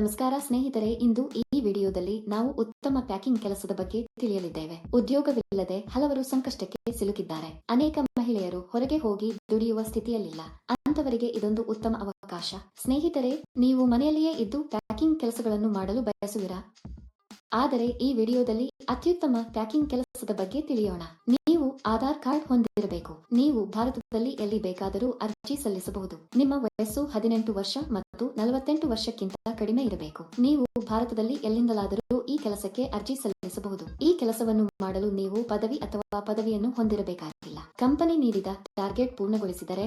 ನಮಸ್ಕಾರ ಸ್ನೇಹಿತರೆ, ಇಂದು ಈ ವಿಡಿಯೋದಲ್ಲಿ ನಾವು ಉತ್ತಮ ಪ್ಯಾಕಿಂಗ್ ಕೆಲಸದ ಬಗ್ಗೆ ತಿಳಿಯಲಿದ್ದೇವೆ. ಉದ್ಯೋಗವಿಲ್ಲದೆ ಹಲವರು ಸಂಕಷ್ಟಕ್ಕೆ ಸಿಲುಕಿದ್ದಾರೆ. ಅನೇಕ ಮಹಿಳೆಯರು ಹೊರಗೆ ಹೋಗಿ ದುಡಿಯುವ ಸ್ಥಿತಿಯಲ್ಲಿಲ್ಲ. ಅಂತವರಿಗೆ ಇದೊಂದು ಉತ್ತಮ ಅವಕಾಶ. ಸ್ನೇಹಿತರೆ, ನೀವು ಮನೆಯಲ್ಲಿಯೇ ಇದ್ದು ಪ್ಯಾಕಿಂಗ್ ಕೆಲಸಗಳನ್ನು ಮಾಡಲು ಬಯಸುವಿರಾ? ಆದರೆ ಈ ವಿಡಿಯೋದಲ್ಲಿ ಅತ್ಯುತ್ತಮ ಪ್ಯಾಕಿಂಗ್ ಕೆಲಸದ ಬಗ್ಗೆ ತಿಳಿಯೋಣ. ಆಧಾರ್ ಕಾರ್ಡ್ ಹೊಂದಿರಬೇಕು. ನೀವು ಭಾರತದಲ್ಲಿ ಎಲ್ಲಿ ಬೇಕಾದರೂ ಅರ್ಜಿ ಸಲ್ಲಿಸಬಹುದು. ನಿಮ್ಮ ವಯಸ್ಸು ಹದಿನೆಂಟು ವರ್ಷ ಮತ್ತು ನಲವತ್ತೆಂಟು ವರ್ಷಕ್ಕಿಂತ ಕಡಿಮೆ ಇರಬೇಕು. ನೀವು ಭಾರತದಲ್ಲಿ ಎಲ್ಲಿಂದಲಾದರೂ ಈ ಕೆಲಸಕ್ಕೆ ಅರ್ಜಿ ಸಲ್ಲಿಸಬಹುದು. ಈ ಕೆಲಸವನ್ನು ಮಾಡಲು ನೀವು ಪದವಿ ಅಥವಾ ಪದವಿಯನ್ನು ಹೊಂದಿರಬೇಕಾಗಿಲ್ಲ. ಕಂಪನಿ ನೀಡಿದ ಟಾರ್ಗೆಟ್ ಪೂರ್ಣಗೊಳಿಸಿದರೆ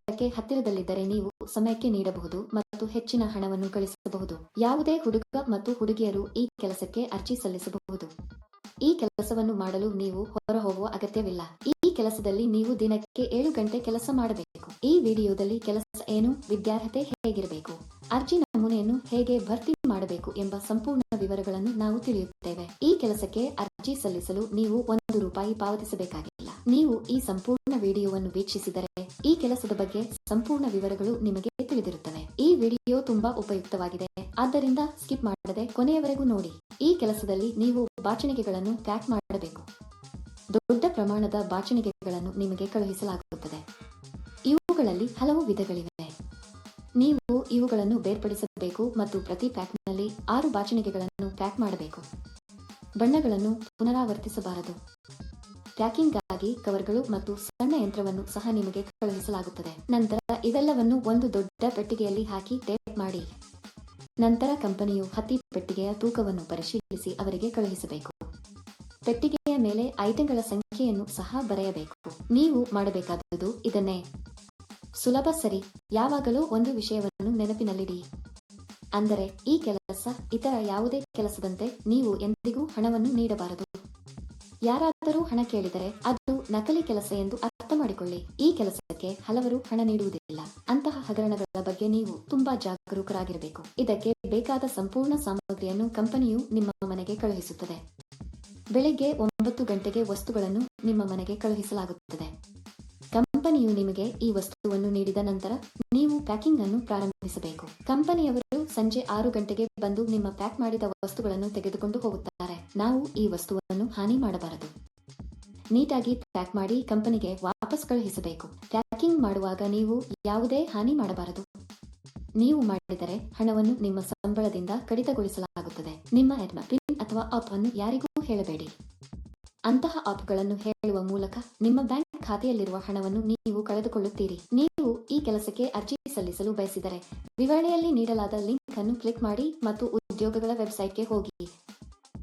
ನಗರಕ್ಕೆ ಹತ್ತಿರದಲ್ಲಿದ್ದರೆ ನೀವು ಸಮಯಕ್ಕೆ ನೀಡಬಹುದು ಮತ್ತು ಹೆಚ್ಚಿನ ಹಣವನ್ನು ಗಳಿಸಬಹುದು ಯಾವುದೇ ಹುಡುಗ ಮತ್ತು ಹುಡುಗಿಯರು ಈ ಕೆಲಸಕ್ಕೆ ಅರ್ಜಿ ಸಲ್ಲಿಸಬಹುದು. ಈ ಕೆಲಸವನ್ನು ಮಾಡಲು ನೀವು ಹೊರ ಹೋಗುವ ಅಗತ್ಯವಿಲ್ಲ. ಈ ಕೆಲಸದಲ್ಲಿ ನೀವು ದಿನಕ್ಕೆ ಏಳು ಗಂಟೆ ಕೆಲಸ ಮಾಡಬೇಕು. ಈ ವಿಡಿಯೋದಲ್ಲಿ ಕೆಲಸ ಏನು, ವಿದ್ಯಾರ್ಹತೆ ಹೇಗಿರಬೇಕು, ಅರ್ಜಿ ನಮೂನೆಯನ್ನು ಹೇಗೆ ಭರ್ತಿ ಮಾಡಬೇಕು ಎಂಬ ಸಂಪೂರ್ಣ ವಿವರಗಳನ್ನು ನಾವು ತಿಳಿಯುತ್ತೇವೆ. ಈ ಕೆಲಸಕ್ಕೆ ಅರ್ಜಿ ಸಲ್ಲಿಸಲು ನೀವು ಒಂದು ರೂಪಾಯಿ ಪಾವತಿಸಬೇಕಾಗಿಲ್ಲ. ನೀವು ಈ ಸಂಪೂರ್ಣ ವಿಡಿಯೋವನ್ನು ವೀಕ್ಷಿಸಿದರೆ ಈ ಕೆಲಸದ ಬಗ್ಗೆ ಸಂಪೂರ್ಣ ವಿವರಗಳು ನಿಮಗೆ ತಿಳಿದಿರುತ್ತವೆ. ಈ ವಿಡಿಯೋ ತುಂಬಾ ಉಪಯುಕ್ತವಾಗಿದೆ. ಆದ್ದರಿಂದ ಸ್ಕಿಪ್ ಮಾಡದೆ ಕೊನೆಯವರೆಗೂ ನೋಡಿ. ಈ ಕೆಲಸದಲ್ಲಿ ನೀವು ಬಾಚಣಿಗೆಗಳನ್ನು ಪ್ಯಾಕ್ ಮಾಡಬೇಕು. ದೊಡ್ಡ ಪ್ರಮಾಣದ ಬಾಚಣಿಗೆಗಳನ್ನು ನಿಮಗೆ ಕಳುಹಿಸಲಾಗುತ್ತದೆ. ಇವುಗಳಲ್ಲಿ ಹಲವು ವಿಧಗಳಿವೆ. ನೀವು ಇವುಗಳನ್ನು ಬೇರ್ಪಡಿಸಬೇಕು ಮತ್ತು ಪ್ರತಿ ಪ್ಯಾಕ್ನಲ್ಲಿ ಆರು ಬಾಚಣಿಗೆಗಳನ್ನು ಪ್ಯಾಕ್ ಮಾಡಬೇಕು. ಬಣ್ಣಗಳನ್ನು ಪುನರಾವರ್ತಿಸಬಾರದು. ಪ್ಯಾಕಿಂಗ್ಗಾಗಿ ಕವರ್ಗಳು ಮತ್ತು ಸಣ್ಣ ಯಂತ್ರವನ್ನು ಸಹ ನಿಮಗೆ ಕಳುಹಿಸಲಾಗುತ್ತದೆ. ನಂತರ ಇವೆಲ್ಲವನ್ನು ಒಂದು ದೊಡ್ಡ ಪೆಟ್ಟಿಗೆಯಲ್ಲಿ ಹಾಕಿ ಟೇಪ್ ಮಾಡಿ. ನಂತರ ಕಂಪನಿಯು ಹತ್ತಿ ಪೆಟ್ಟಿಗೆಯ ತೂಕವನ್ನು ಪರಿಶೀಲಿಸಿ ಅವರಿಗೆ ಕಳುಹಿಸಬೇಕು. ಪೆಟ್ಟಿಗೆಯ ಮೇಲೆ ಐಟಂಗಳ ಸಂಖ್ಯೆಯನ್ನು ಸಹ ಬರೆಯಬೇಕು. ನೀವು ಮಾಡಬೇಕಾದದ್ದು ಇದನ್ನೇ. ಸುಲಭ ಸರಿ. ಯಾವಾಗಲೂ ಒಂದು ವಿಷಯವನ್ನು ನೆನಪಿನಲ್ಲಿಡಿ. ಅಂದರೆ ಈ ಕೆಲಸ ಇತರ ಯಾವುದೇ ಕೆಲಸದಂತೆ ನೀವು ಎಂದಿಗೂ ಹಣವನ್ನು ನೀಡಬಾರದು. ಯಾರಾದರೂ ಹಣ ಕೇಳಿದರೆ ಅದು ನಕಲಿ ಕೆಲಸ ಎಂದು ಅರ್ಥ ಮಾಡಿಕೊಳ್ಳಿ. ಈ ಕೆಲಸಕ್ಕೆ ಹಲವರು ಹಣ ನೀಡುವುದಿಲ್ಲ. ಅಂತಹ ಹಗರಣಗಳ ಬಗ್ಗೆ ನೀವು ತುಂಬಾ ಜಾಗರೂಕರಾಗಿರಬೇಕು. ಇದಕ್ಕೆ ಬೇಕಾದ ಸಂಪೂರ್ಣ ಸಾಮಗ್ರಿಯನ್ನು ಕಂಪನಿಯು ನಿಮ್ಮ ಮನೆಗೆ ಕಳುಹಿಸುತ್ತದೆ. ಬೆಳಿಗ್ಗೆ ಒಂಬತ್ತು ಗಂಟೆಗೆ ವಸ್ತುಗಳನ್ನು ನಿಮ್ಮ ಮನೆಗೆ ಕಳುಹಿಸಲಾಗುತ್ತದೆ. ಕಂಪನಿಯು ನಿಮಗೆ ಈ ವಸ್ತುವನ್ನು ನೀಡಿದ ನಂತರ ನೀವು ಪ್ಯಾಕಿಂಗ್ ಅನ್ನು ಪ್ರಾರಂಭಿಸಬೇಕು. ಕಂಪನಿಯವರು ಸಂಜೆ ಆರು ಗಂಟೆಗೆ ಬಂದು ನಿಮ್ಮ ಪ್ಯಾಕ್ ಮಾಡಿದ ವಸ್ತುಗಳನ್ನು ತೆಗೆದುಕೊಂಡು ಹೋಗುತ್ತಾರೆ. ನಾವು ಈ ವಸ್ತುವನ್ನು ಹಾನಿ ಮಾಡಬಾರದು. ನೀಟಾಗಿ ಪ್ಯಾಕ್ ಮಾಡಿ ಕಂಪನಿಗೆ ವಾಪಸ್ ಕಳುಹಿಸಬೇಕು. ಪ್ಯಾಕಿಂಗ್ ಮಾಡುವಾಗ ನೀವು ಯಾವುದೇ ಹಾನಿ ಮಾಡಬಾರದು. ನೀವು ಮಾಡಿದರೆ ಹಣವನ್ನು ನಿಮ್ಮ ಸಂಬಳದಿಂದ ಕಡಿತಗೊಳಿಸಲಾಗುತ್ತದೆ. ನಿಮ್ಮ ಎಡ್ಮ ಪಿನ್ ಅಥವಾ ಆಪ್ ಅನ್ನು ಯಾರಿಗೂ ಹೇಳಬೇಡಿ. ಅಂತಹ ಆಪ್ಗಳನ್ನು ಹೇಳುವ ಮೂಲಕ ನಿಮ್ಮ ಬ್ಯಾಂಕ್ ಖಾತೆಯಲ್ಲಿರುವ ಹಣವನ್ನು ನೀವು ಕಳೆದುಕೊಳ್ಳುತ್ತೀರಿ. ನೀವು ಈ ಕೆಲಸಕ್ಕೆ ಅರ್ಜಿ ಸಲ್ಲಿಸಲು ಬಯಸಿದರೆ ವಿವರಣೆಯಲ್ಲಿ ನೀಡಲಾದ ಲಿಂಕ್ ಅನ್ನು ಕ್ಲಿಕ್ ಮಾಡಿ ಮತ್ತು ಉದ್ಯೋಗಗಳ ವೆಬ್ಸೈಟ್ಗೆ ಹೋಗಿ.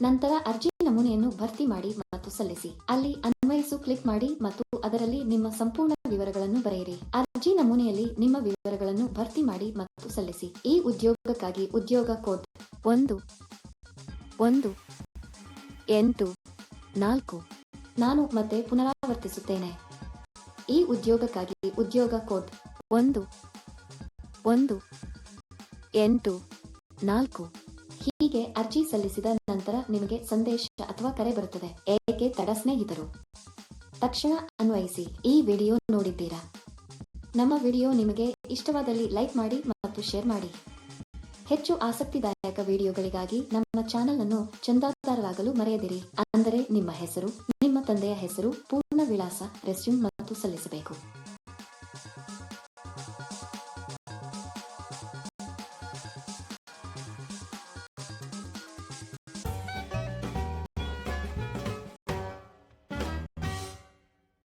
ನಂತರ ಅರ್ಜಿ ನಮೂನೆಯನ್ನು ಭರ್ತಿ ಮಾಡಿ ಮತ್ತು ಸಲ್ಲಿಸಿ. ಅಲ್ಲಿ ಅನ್ವಯಿಸು ಕ್ಲಿಕ್ ಮಾಡಿ ಮತ್ತು ಅದರಲ್ಲಿ ನಿಮ್ಮ ಸಂಪೂರ್ಣ ವಿವರಗಳನ್ನು ಬರೆಯಿರಿ. ಅರ್ಜಿ ನಮೂನೆಯಲ್ಲಿ ನಿಮ್ಮ ವಿವರಗಳನ್ನು ಭರ್ತಿ ಮಾಡಿ ಮತ್ತು ಸಲ್ಲಿಸಿ. ಈ ಉದ್ಯೋಗಕ್ಕಾಗಿ ಉದ್ಯೋಗ ಕೋಡ್ ಒಂದು ಒಂದು, ಎಂಟು, ನಾಲ್ಕು, ನಾನು ಮತ್ತೆ ಪುನರಾವರ್ತಿಸುತ್ತೇನೆ. ಈ ಉದ್ಯೋಗಕ್ಕಾಗಿ ಉದ್ಯೋಗ ಕೋಡ್ ಒಂದು ಒಂದು, ಎಂಟು, ನಾಲ್ಕು ಹೀಗೆ ಅರ್ಜಿ ಸಲ್ಲಿಸಿದ ನಂತರ ನಿಮಗೆ ಸಂದೇಶ ಅಥವಾ ಕರೆ ಬರುತ್ತದೆ. ಏಕೆ ತಡ ಸ್ನೇಹಿತರು? ತಕ್ಷಣ ಅನ್ವಯಿಸಿ, ಈ ವಿಡಿಯೋ ನೋಡಿದ್ದೀರಾ? ನಮ್ಮ ವಿಡಿಯೋ ನಿಮಗೆ ಇಷ್ಟವಾದಲ್ಲಿ ಲೈಕ್ ಮಾಡಿ ಮತ್ತು ಶೇರ್ ಮಾಡಿ. ಹೆಚ್ಚು ಆಸಕ್ತಿದಾಯಕ ವಿಡಿಯೋಗಳಿಗಾಗಿ ನಮ್ಮ ಚಾನೆಲ್ ಅನ್ನು ಚಂದಾದಾರರಾಗಲು ಮರೆಯದಿರಿ. ಅಂದರೆ ನಿಮ್ಮ ಹೆಸರು, ನಿಮ್ಮ ತಂದೆಯ ಹೆಸರು ಪೂರ್ಣ ವಿಳಾಸ ರೆಸ್ಯೂಮ್ ಮತ್ತು ಸಲ್ಲಿಸಬೇಕು.